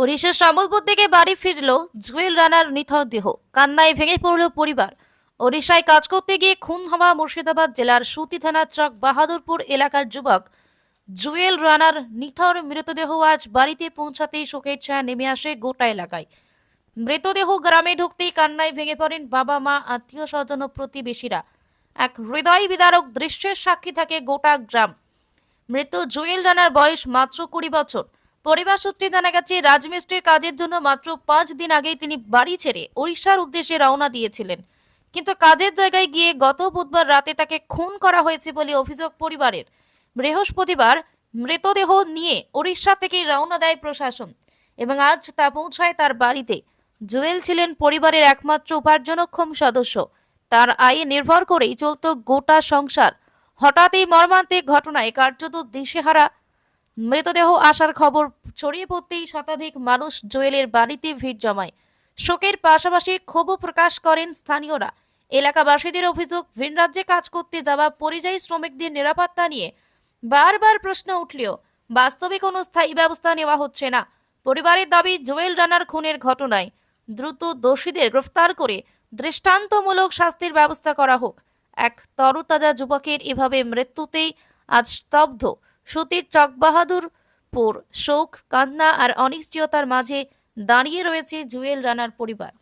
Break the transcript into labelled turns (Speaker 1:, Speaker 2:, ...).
Speaker 1: ওড়িশার সম্বলপুর থেকে বাড়ি ফিরল জুয়েল রানার নিথর দেহ। কান্নায় ভেঙে পড়ল পরিবার। ওড়িশায় কাজ করতে গিয়ে খুন হওয়া মুর্শিদাবাদ জেলার সুতি থানার চক বাহাদুরপুর এলাকার যুবক জুয়েল রানার নিথর মৃতদেহ আজ বাড়িতে পৌঁছাতেই শোকের ছায়া নেমে আসে গোটা এলাকায়। মৃতদেহ গ্রামে ঢুকতেই কান্নায় ভেঙে পড়েন বাবা, মা, আত্মীয় স্বজন ও প্রতিবেশীরা। এক হৃদয় বিদারক দৃশ্যের সাক্ষী থাকে গোটা গ্রাম। মৃত জুয়েল রানার বয়স মাত্র কুড়ি বছর। পরিবার সূত্রে জানা গেছে, রাজমিস্ত্রির কাজের জন্য মাত্র পাঁচ দিন আগেই তিনি বাড়ি ছেড়ে ওড়িশার উদ্দেশ্যে রওনা দিয়েছিলেন। কিন্তু কাজের জায়গায় গিয়ে গত বুধবার রাতে তাকে খুন করা হয়েছে বলে অভিযোগ পরিবারের। বৃহস্পতিবার মৃতদেহ নিয়ে ওড়িশা থেকে রওনা দেয় প্রশাসন এবং আজ তা পৌঁছায় তার বাড়িতে। জুয়েল ছিলেন পরিবারের একমাত্র উপার্জনক্ষম সদস্য। তার আয়ে নির্ভর করেই চলত গোটা সংসার। হঠাৎ এই মর্মান্তিক ঘটনায় কার্যত দিশেহারা মৃতদেহ আসার খবর ছড়িয়ে পড়তেই শতাধিক মানুষ জুয়েলের বাড়িতে ভিড় জমায়। শোকের পাশাপাশি ক্ষোভও প্রকাশ করেন স্থানীয়রা। এলাকাবাসীদের অভিযোগ, ভিন রাজ্যে কাজ করতে যাওয়া পরিযায়ী শ্রমিকদের নিরাপত্তা নিয়ে বারবার প্রশ্ন উঠলেও বাস্তবে কোনো স্থায়ী ব্যবস্থা নেওয়া হচ্ছে না। পরিবারের দাবি, জুয়েল রানার খুনের ঘটনায় দ্রুত দোষীদের গ্রেফতার করে দৃষ্টান্তমূলক শাস্তির ব্যবস্থা করা হোক। এক তরতাজা যুবকের এভাবে মৃত্যুতেই আজ স্তব্ধ। সতীর সুতির চকবাহাদুরপুর শোক কান্না আর অনিশ্চয়তার মাঝে দাঁড়িয়ে রয়েছে জুয়েল রানার পরিবার।